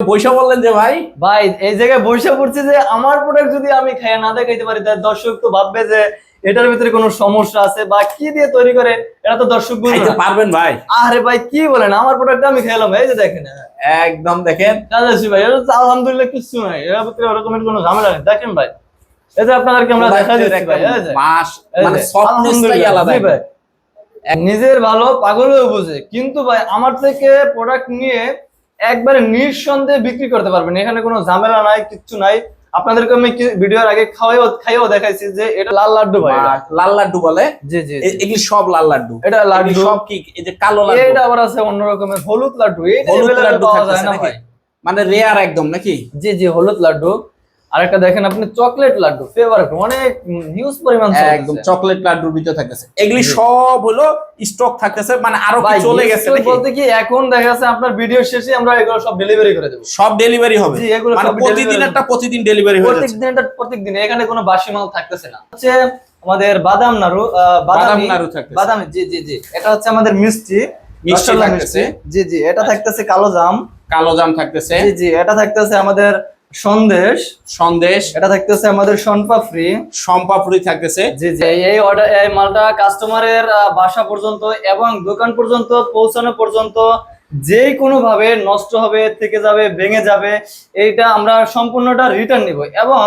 পয়সা বললেন যে ভাই? ভাই এই জায়গায় বসে পড়ছি যে আমার প্রোডাক্ট যদি আমি খাইয়ে না দেখাইতে পারি তাহলে দর্শক তো ভাববে যে এটার ভিতরে কোনো সমস্যা আছে বা কি দিয়ে তৈরি করে? এটা তো দর্শক না। পারবেন ভাই। আরে ভাই কি বলেন? আমার প্রোডাক্ট আমি খেলাম এই যে দেখেন। একদম দেখেন। রাজাসি ভাই এটা তো আলহামদুলিল্লাহ কিছু নাই। এর ভিতরে ওরকমের কোনো ঝামেলা নেই। দেখেন ভাই এই যে আপনাদেরকে আমরা দেখা দিচ্ছি ভাই মাস মানে সফটনেসটাই আলাদা ভাই। নিজের ভালো পাগলও বুঝে। কিন্তু ভাই আমার থেকে প্রোডাক্ট নিয়ে একবারে নিঃসন্দেহে বিক্রি করতে পারবেন। এখানে কোনো ঝামেলা নাই কিচ্ছু নাই। আপনাদেরকে আমি ভিডিওর আগে খাওয়াইও খাইও দেখাইছি যে এটা লাল লাড্ডু ভাই লাল লাড্ডু বলে? জি জি এগুলি সব লাল লাড্ডু। এটা লাড্ডু। সব কি এই যে কালো লাড্ডু? এটা আবার আছে অন্য রকমের হলুদ লাড্ডু। এই হলুদ লাড্ডু পাওয়া যায় না ভাই। মানে রেয়ার একদম নাকি? জি জি হলুদ লাড্ডু। আর একটা দেখেন আপনি চকলেট লাড্ডু ফেভারিট অনেক হিউজ পরিমাণ একদম চকলেট লাড্ডুর ভিতরে থাকতেছে। এগুলি সব হলো স্টক থাকতেছে মানে আরও কি চলে গেছে? বলতে কি এখন দেখা যাচ্ছে আপনার ভিডিও শেষে আমরা এগুলো সব ডেলিভারি করে দেবো। সব ডেলিভারি হবে। জি, এগুলো মানে প্রতিদিন একটা প্রতিদিন ডেলিভারি হয়ে প্রত্যেক যাচ্ছে। দিন প্রত্যেক দিন। এখানে কোনো বাসি মাল থাকতেছে না। হচ্ছে আমাদের বাদাম নাড়ু বাদাম নাড়ু থাকতেছে। বাদামি জি জি জি। এটা হচ্ছে আমাদের মিষ্টি। মিষ্টি থাকতেছে। জি জি এটা থাকতেছে কালো জাম। কালো জাম থাকতেছে। জি জি এটা থাকতেছে আমাদের সন্দেশ। সন্দেশ। এটা থাকতেছে আমাদের শনপাপড়ি সম্পাপুরি থাকতেছে। জি জি। এই- অর্ডার এই মালটা কাস্টমারের বাসা পর্যন্ত এবং দোকান পর্যন্ত পৌঁছানো পর্যন্ত যে কোনো ভাবে নষ্ট হবে থেকে যাবে ভেঙে যাবে এইটা আমরা সম্পূর্ণটা রিটার্ন নিব এবং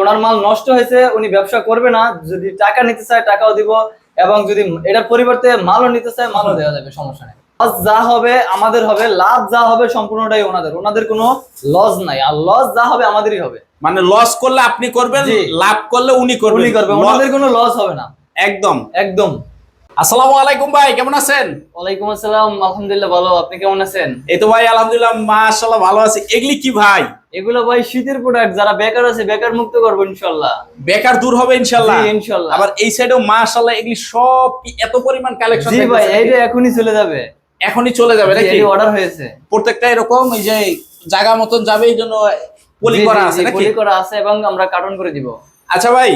ওনার মাল নষ্ট হয়েছে উনি ব্যবসা করবে না যদি টাকা নিতে চায় টাকাও দিব এবং যদি এটার পরিবর্তে মালও নিতে চায় মালও দেওয়া যাবে সমস্যা নেই। যা হবে আমাদের হবে লাভ যা হবে সম্পূর্ণটাই ওনাদের। ওনাদের কোনো লস নাই আর লস যা হবে আমাদেরই হবে। মানে লস করলে আপনি করবেন লাভ করলে উনি করবেন। উনি করবে ল- ওনাদের কোনো লস হবে না। একদম। একদম। আসসালামু আলাইকুম ভাই কেমন আছেন? ওয়ালাইকুম আসসালাম আলহামদুলিল্লাহ ভালো আপনি কেমন আছেন? এই তো ভাই আলহামদুলিল্লাহ মাশাআল্লাহ ভালো আছি। এগুলি কি ভাই? এগুলো ভাই শীতের প্রোডাক্ট যারা বেকার আছে বেকার মুক্ত করব ইনশাল্লাহ বেকার দূর হবে ইনশাআল্লাহ। জি, ইনশাল্লাহ আবার এই সাইডেও মাশাআল্লাহ এগুলি সব কি এত পরিমাণ কালেকশন জি ভাই এইটা এখনই চলে যাবে। এখনই চলে যাবে নাকি অর্ডার হয়েছে। প্রত্যেকটা এরকম এই যে জায়গা মতন যাবে এই জন্য পলি করা আছে নাকি? পলি করা আছে এবং আমরা কার্টন করে দিব। আচ্ছা ভাই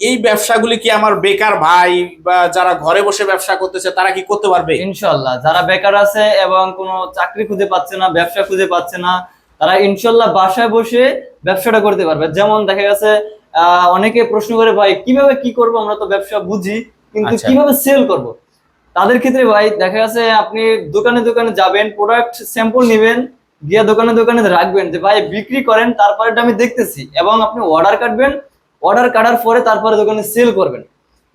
এই ব্যবসাগুলি কি আমার বেকার ভাই বা যারা ঘরে বসে ব্যবসা করতেছে তারা কি করতে পারবে? ইনশাল্লাহ যারা বেকার আছে এবং কোনো চাকরি খুঁজে পাচ্ছে না ব্যবসা খুঁজে পাচ্ছে না তারা ইনশাল্লাহ বাসায় বসে ব্যবসাটা করতে পারবে। যেমন দেখা গেছে আহ, অনেকে প্রশ্ন করে ভাই কীভাবে কি করব? আমরা তো ব্যবসা বুঝি কিন্তু আচ্ছা। কীভাবে সেল করব? তাদের ক্ষেত্রে ভাই দেখা গেছে আপনি দোকানে দোকানে যাবেন প্রোডাক্ট স্যাম্পল নেবেন গিয়ে দোকানে দোকানে রাখবেন যে ভাই বিক্রি করেন তারপরে আমি দেখতেছি এবং আপনি অর্ডার কাটবেন অর্ডার কাটার পরে তারপরে দোকানে সেল করবেন।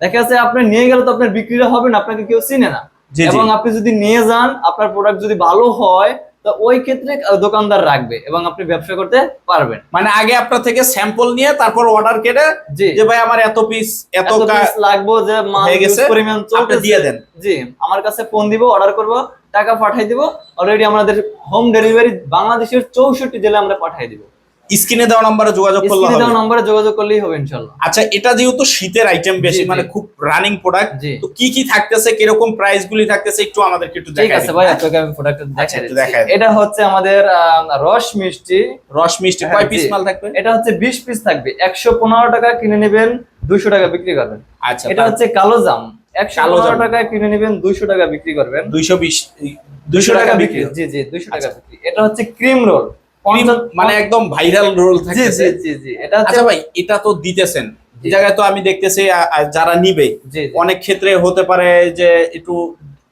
দেখা যাচ্ছে আপনি নিয়ে গেলে তো আপনার বিক্রিটা হবে না আপনাকে কেউ চিনে না। এবং আপনি যদি নিয়ে যান আপনার প্রোডাক্ট যদি ভালো হয় তো ওই ক্ষেত্রে দোকানদার রাখবে এবং আপনি ব্যবসা করতে পারবেন। মানে আগে আপনার থেকে স্যাম্পল নিয়ে তারপর অর্ডার কেটে জি। যে ভাই আমার এত পিস এত লাগবো যে মাল পরিমাণ চলতে দিয়ে দেন। জি আমার কাছে ফোন দিব অর্ডার করব টাকা পাঠিয়ে দিব অলরেডি আমাদের হোম ডেলিভারি বাংলাদেশের চৌষট্টি জেলা আমরা পাঠিয়ে দিব। স্ক্রিনে দেওয়া নম্বরে যোগাযোগ করলে হবে দেওয়া নম্বরে যোগাযোগ করলেই হবে ইনশাল্লাহ। আচ্ছা এটা যেহেতু শীতের আইটেম বেশি। মানে খুব রানিং প্রোডাক্ট তো কি কি থাকতেছে কীরকম প্রাইস গুলি থাকতেছে একটু আমাদেরকে একটু ঠিক দেখাই আছে ভাই হ্যাঁ? আপনাকে আমি প্রোডাক্ট আচ্ছা, দেখাই। এটা হচ্ছে আমাদের রস মিষ্টি। রস মিষ্টি হ্যাঁ, কয় পিস মাল থাকবে? এটা হচ্ছে বিশ পিস থাকবে। একশো পনেরো টাকা কিনে নেবেন দুইশো টাকা বিক্রি করবেন। আচ্ছা এটা হচ্ছে কালো জাম। একশো কালো পনেরো জাম। টাকায় কিনে নেবেন দুইশো টাকা বিক্রি করবেন। দুইশো বিশ দুইশো টাকা বিক্রি। জি জি দুইশো টাকা আচ্ছা। বিক্রি। এটা হচ্ছে ক্রিম রোল। মানে একদম ভাইরাল রোল থাকতেছে। জি জি জি এটা আচ্ছা ভাই এটা তো দিতেছেন। এই জায়গায় তো আমি দেখতেছি যারা নিবে। অনেক ক্ষেত্রে হতে পারে যে একটু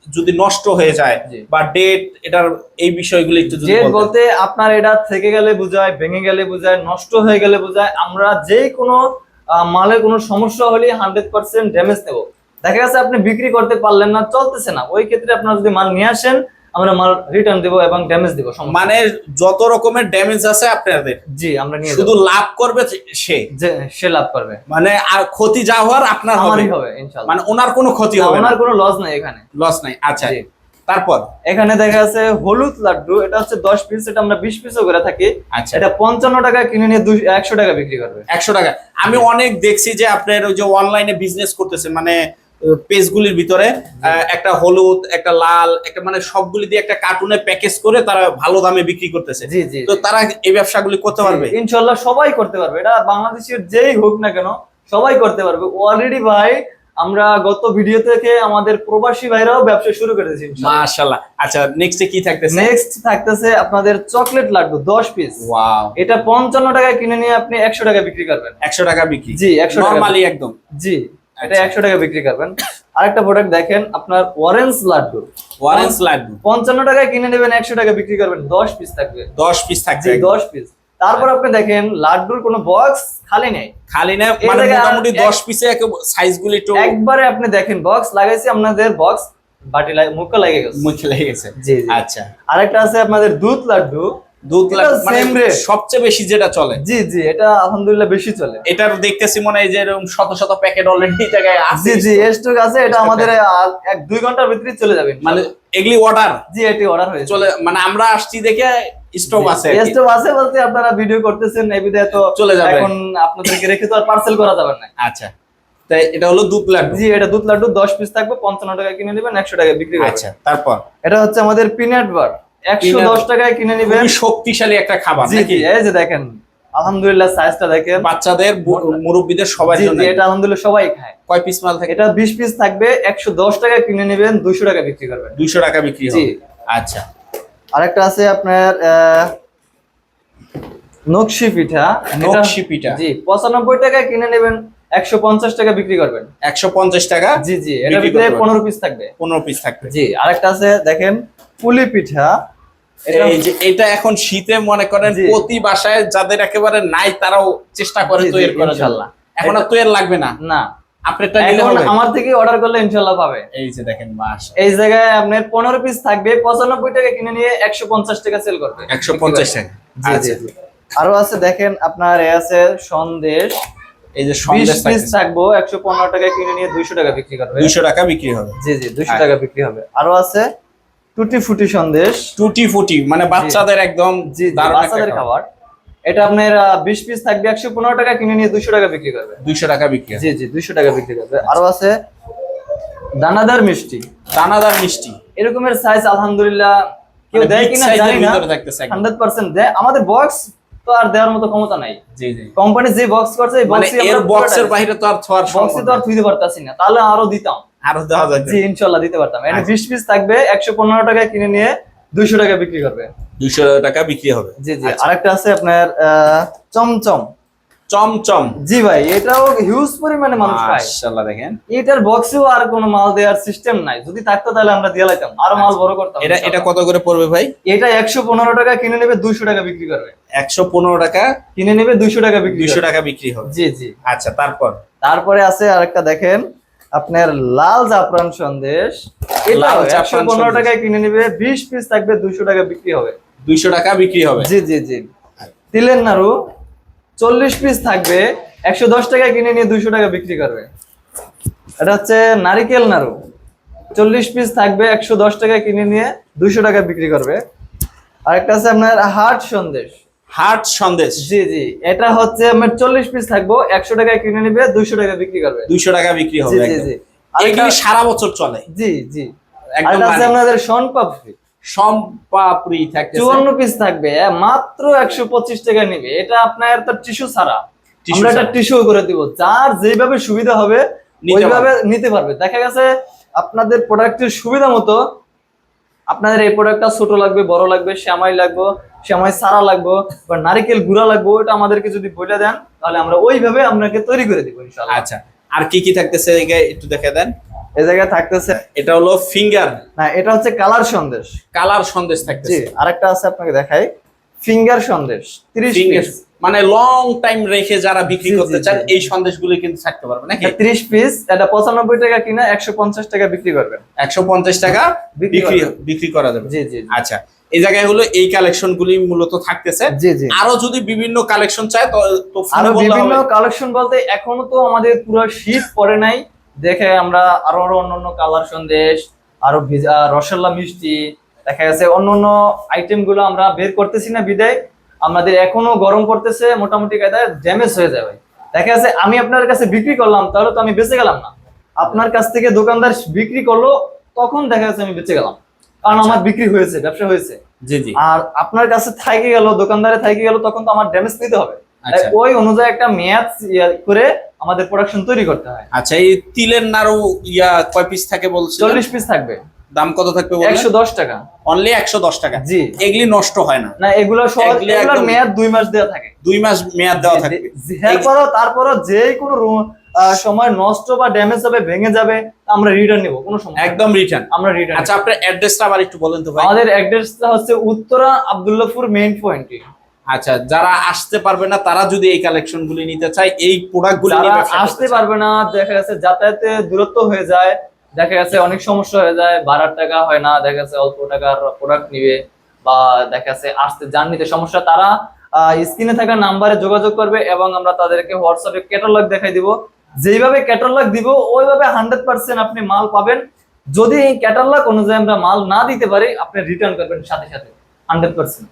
যদি নষ্ট হয়ে যায়। বা ডেট এটার এই বিষয়গুলো একটু যদি বলতে আপনার এটা থেকে গেলে বোঝায় ভেঙে গেলে বোঝায় নষ্ট হয়ে গেলে বোঝায় আমরা যে কোনো আহ, মালের কোনো সমস্যা হলে হান্ড্রেড পার্সেন্ট ড্যামেজ নেব। দেখা গেছে আপনি বিক্রি করতে পারলেন না চলতেছে না। ওই ক্ষেত্রে আপনার যদি মাল নিয়ে আসেন আমরা মাল রিটার্ন দেবো এবং ড্যামেজ দেবো। মানে যত রকমের ড্যামেজ আছে আপনাদের। জি আমরা নিয়ে শুধু লাভ করবে সে? সে লাভ করবে। মানে আর ক্ষতি যা হওয়ার আপনার হবে। আমারই হবে ইনশাআল্লাহ মানে ওনার কোনো ক্ষতি হবে ওনার কোনো লস নাই এখানে। লস নাই আচ্ছা। তারপর? এখানে দেখা যাচ্ছে হলুদ লাড্ডু এটা হচ্ছে দশ পিস এটা আমরা বিশ পিসও করে থাকি। আচ্ছা। এটা পঞ্চান্ন টাকা কিনে নিয়ে একশো টাকা বিক্রি করবে। একশো টাকা। আমি অনেক দেখছি যে আপনার ওই যে অনলাইনে বিজনেস করতেছেন মানে পেজগুলির ভিতরে একটা হলুদ একটা লাল একটা মানে সবগুলি দিয়ে একটা কার্টুনে প্যাকেজ করে তারা ভালো দামে বিক্রি করতেছে। তো তারা এই ব্যবসাগুলি করতে পারবে? ইনশাল্লাহ সবাই করতে পারবে। এটা বাংলাদেশের যেই হোক না কেন সবাই করতে পারবে। অলরেডি ভাই আমরা গত ভিডিও থেকে আমাদের প্রবাসী ভাইরাও ব্যবসা শুরু করে দিয়েছি মাশাআল্লাহ। আচ্ছা নেক্সটে কি থাকতেছে? নেক্সট থাকতেছে আপনাদের চকলেট লাড্ডু দশ পিস ওয়াও এটা পঞ্চান্ন টাকায় কিনে নিয়ে আপনি একশো টাকা বিক্রি করবেন। 100 টাকা বিক্রি। জি, 100 টাকা। নরমালি একদম। জি। এটা আচ্ছা। একশো টাকা বিক্রি করবেন। আরেকটা প্রোডাক্ট দেখেন আপনার অরেঞ্জ লাড্ডু। অরেঞ্জ লাড্ডু। পঞ্চান্ন টাকায় কিনে নেবেন একশো টাকা বিক্রি করবেন দশ পিস থাকবে। 10 পিস থাকছে জি দশ পিস তারপর আপনি দেখেন লাড্ডুর কোনো বক্স খালি নেই। খালি না এই মানে মোটামুটি এক- 10 পিসে সাইজ গুলি একটু একবারে আপনি দেখেন বক্স লাগাইছি আপনাদের বক্স বাটি লাগে মুখে লেগে গেছে। মুখে লেগে গেছে। জি। আচ্ছা। আরেকটা আছে আপনাদের দুধ লাড্ডু। দুধ লাড্ডু মানে। সবচেয়ে বেশি যেটা চলে। জি জি এটা আলহামদুলিল্লাহ বেশি চলে। এটার দেখতেছি মনে হয় যে এরকম শত শত প্যাকেট অলরেডি জায়গায় আছে জি জি স্টক আছে এটা আমাদের এক দুই ঘণ্টার ভিতরে চলে যাবে মানে এগুলি অর্ডার জি এটি অর্ডার হয়েছে। চলে মানে আমরা আসছি দেখে স্টক আছে স্টক আছে বলতে আপনারা ভিডিও করতেছেন এই তো চলে যাবে। এখন আপনাদেরকে রেখে তো আর পার্সেল করা যাবে না। আচ্ছা। তাই এটা হলো দুধ লাড্ডু। জি এটা দুধ লাড্ডু দশ পিস থাকবে পঞ্চান্ন টাকায় কিনে নেবেন একশো টাকায় বিক্রি আচ্ছা তারপর? এটা হচ্ছে আমাদের পিনাট বার একশো Peanut- দশ টাকায় কিনে নেবেন খুবই শক্তিশালী একটা খাবার নাকি? এই যে দেখেন আলহামদুলিল্লাহ সাইজটা দেখেন। বাচ্চাদের মুরব্বিদের সবার জন্য এটা আলহামদুলিল্লাহ সবাই খায়। কয় পিস মাল থাকে? এটা বিশ পিস থাকবে একশো দশ টাকায় কিনে নেবেন দুশো টাকা বিক্রি করবেন। 200 টাকা বিক্রি হবে। আচ্ছা। আরেকটা আছে আপনার নকশি পিঠা। নকশি পিঠা। জি পঁচানব্বই টাকায় কিনে নেবেন একশো পঞ্চাশ টাকা বিক্রি করবেন। 150 টাকা জি জি এটা ভিতরে করতে পারবেন। পনেরো পিস থাকবে। 15 পিস থাকবে। জি আরেকটা আছে দেখেন পুলি পিঠা। এই যে এটা এখন শীতে মনে করেন প্রতি বাসায় যাদের একেবারে নাই তারাও চেষ্টা করে তৈরি করার জন্য। এখন আর তৈরি লাগবে না। না। আপনারটা নিলে হবে। আমার থেকে অর্ডার করলে পাবে। এই যে দেখেন মাস এই জায়গায় আপনার পনেরো পিস থাকবে পঁচানব্বই টাকা কিনে নিয়ে একশো পঞ্চাশ টাকা সেল করবে। 150 টাকা। জি জি আচ্ছা আরও আছে দেখেন আপনার এ আছে সন্দেশ। এই যে সন্দেশ পিস থাকব। একশো পনেরো টাকায় কিনে নিয়ে দুইশো টাকা বিক্রি করবে। 200 টাকা বিক্রি হবে। জি জি দুইশো আচ্ছা। টাকা বিক্রি হবে। আরও আছে টুটি ফুটি সন্দেশ। টুটি ফুটি মানে বাচ্চাদের একদম বাচ্চাদের খাবার। এটা আপনার বিশ পিস থাকবে একশো পনেরো টাকা কিনে নিয়ে দুশো টাকা বিক্রি করবে। 200 টাকা বিক্রি। জি জি দুইশো টাকা বিক্রি করবে। আরও আছে দানাদার মিষ্টি। দানাদার মিষ্টি। এরকমের সাইজ আলহামদুলিল্লাহ কেউ মানে দেয় কিনা জানি না। হান্ড্রেড পার্সেন্ট দেয়। আমাদের বক্স তো আর দেওয়ার মতো ক্ষমতা নাই। জি জি। কোম্পানি যে বক্স করছে এই মানে বক্সই এর বক্সের বাইরে তো আর ছোঁয়ার বক্সে তো আর। থুইতে পারতাছি না। তাহলে আরও দিতাম। আরও দেওয়া যায় জি ইনশাল্লাহ দিতে পারতাম। এটা আচ্ছা। বিশ পিস থাকবে একশো পনেরো টাকায় কিনে নিয়ে দুইশো টাকা বিক্রি করবে। 200 টাকা বিক্রি হবে। জি জি। আচ্ছা। আরেকটা আছে আপনার আহ, চমচম। চমচম। জি ভাই এটাও হিউজ পরিমাণে মানুষ খায়। মাশাআল্লাহ দেখেন। এটার বক্সেও আর কোনো মাল দেওয়ার সিস্টেম নাই। যদি থাকতো তাহলে আমরা দিয়ে লাইতাম। আরও মাল বড় করতাম। এটা এটা কত করে পড়বে ভাই? এটা একশো পনেরো টাকা কিনে নেবে দুইশো টাকা বিক্রি করবে। 115 টাকা কিনে নেবে দুইশো টাকা বিক্রি 200 টাকা বিক্রি হবে। জি জি। আচ্ছা তারপর? তারপরে আছে আরেকটা দেখেন আপনার লাল জাফরান সন্দেশ। এটা একশো জাফরান পনেরো সন্দেশ। টাকায় কিনে নেবে বিশ পিস থাকবে দুইশো টাকা বিক্রি হবে। 200 টাকা বিক্রি হবে। জি জি জি। তিলের নাড়ু চল্লিশ পিস থাকবে একশো দশ টাকায় কিনে নিয়ে দুইশো টাকা বিক্রি করবে। এটা হচ্ছে নারিকেল নাড়ু। চল্লিশ পিস থাকবে একশো দশ টাকায় কিনে নিয়ে দুইশো টাকা বিক্রি করবে। আরেকটা আছে আপনার হাট সন্দেশ। হাট সন্দেশ। জি জি। এটা হচ্ছে আপনার চল্লিশ পিস থাকব একশো টাকায় কিনে নিবে দুইশো টাকা বিক্রি করবে। 200 টাকা বিক্রি জি হবে জি। জি আরেকটা এগুলি সারা বছর চলে। জি জি। আরেকটা আছে আপনাদের শন পাপড়ি সম্পাপড়ি থাকতেছে। চুয়ান্ন পিস থাকবে মাত্র একশো পঁচিশ টাকা নিবে। এটা আপনার তো টিস্যু ছাড়া। আমরা এটা টিস্যু করে দিব। যার যেভাবে সুবিধা হবে ওইভাবে নিতে পারবে। দেখা গেছে আপনাদের প্রোডাক্টের সুবিধা মতো আপনাদের এই প্রোডাক্টটা ছোট লাগবে বড় লাগবে শ্যামাই লাগবে শ্যামাই সারা লাগবে বা নারিকেল গুঁড়া লাগবে ওটা আমাদেরকে যদি বলে দেন তাহলে আমরা ওইভাবে আপনাকে তৈরি করে দিব ইনশাআল্লাহ। আচ্ছা। আর কি কি থাকতেছে এদিকে একটু দেখে দেন। এই জায়গায় থাকতেছে এটা হলো ফিঙ্গার না এটা হচ্ছে কালার সন্দেশ। কালার সন্দেশ থাকতেছে। আরেকটা আছে আপনাকে দেখাই। ফিঙ্গার সন্দেশ 30 ফিঙ্গার পিস মানে লং টাইম রেখে যারা বিক্রি করতে চান। এই সন্দেশগুলো কিন্তু থাকতে পারবে নাকি? ত্রিশ পিস এটা পঁচানব্বই টাকা কিনা একশো পঞ্চাশ টাকা বিক্রি করবেন। একশো পঞ্চাশ টাকা বিক্রি বিক্রি বিক্রি করা যাবে। জি জি। আচ্ছা এই জায়গায় হলো এই কালেকশন গুলি মূলত থাকতেছে। আরও যদি বিভিন্ন কালেকশন চায় তো আরও বিভিন্ন কালেকশন বলতে এখনও তো আমাদের পুরো শীত পড়ে নাই। দেখে আমরা আরও আরও অন্যান্য কালার সন্দেশ আরও ভিজা রসগোল্লা মিষ্টি দেখা গেছে অন্যান্য আইটেমগুলো আমরা বের করতেছি না বিদায়। আমাদের এখনও গরম পড়তেছে মোটামুটি কায়দায় ড্যামেজ হয়ে যাবে। দেখা যাচ্ছে আমি আপনার কাছে বিক্রি করলাম তাহলে তো আমি বেঁচে গেলাম না। আপনার কাছ থেকে দোকানদার বিক্রি করল তখন দেখা যাচ্ছে আমি বেঁচে গেলাম। কারণ আচ্ছা। আমার বিক্রি হয়েছে ব্যবসা হয়েছে। জি জি। আর আপনার কাছে থাইকে গেল দোকানদারে থাইকে গেল তখন তো আমার ড্যামেজ নিতে হবে। আচ্ছা। ওই অনুযায়ী একটা মেয়াদ করে আমাদের প্রোডাকশন তৈরি করতে হয়। আচ্ছা এই তিলের নাড়ু ইয়া কয় পিস থাকে বলছে চল্লিশ পিস থাকবে। দাম কত থাকবে একশো দশ টাকা। অনলি একশো দশ টাকা। জি। এগুলি নষ্ট হয় না। না এগুলো মেয়াদ দুই মাস দেওয়া থাকে। দুই মাস মেয়াদ দেওয়া এরপরও তারপরও যে কোনো সময় নষ্ট বা ড্যামেজ হবে ভেঙে যাবে আমরা রিটার্ন নিব কোনো সময় একদম রিটার্ন আমরা রিটার্ন আচ্ছা আপনার অ্যাড্রেসটা আবার একটু বলেন তো ভাই। আমাদের অ্যাড্রেসটা হচ্ছে উত্তরা আব্দুল্লাহপুর মেইন পয়েন্টে আচ্ছা যারা আসতে পারবে না তারা যদি এই কালেকশন গুলি নিতে চায় এই প্রোডাক্ট গুলি আসতে পারবে না দেখা যাচ্ছে যাতায়াতে দূরত্ব হয়ে যায় দেখা যাচ্ছে অনেক সমস্যা হয়ে যায় ভাড়ার টাকা হয় না দেখা যাচ্ছে অল্প টাকার প্রোডাক্ট নিবে বা দেখা যাচ্ছে আসতে জার্নিতে সমস্যা তারা স্ক্রিনে থাকা নাম্বারে যোগাযোগ করবে এবং আমরা তাদেরকে হোয়াটসঅ্যাপে ক্যাটালগ দেখাই দিব যেইভাবে ক্যাটালগ দিব, ওইভাবে হান্ড্রেড পার্সেন্ট আপনি মাল পাবেন। যদি এই ক্যাটালগ অনুযায়ী আমরা মাল না দিতে পারি, আপনি রিটার্ন করবেন সাথে সাথে হান্ড্রেড পার্সেন্ট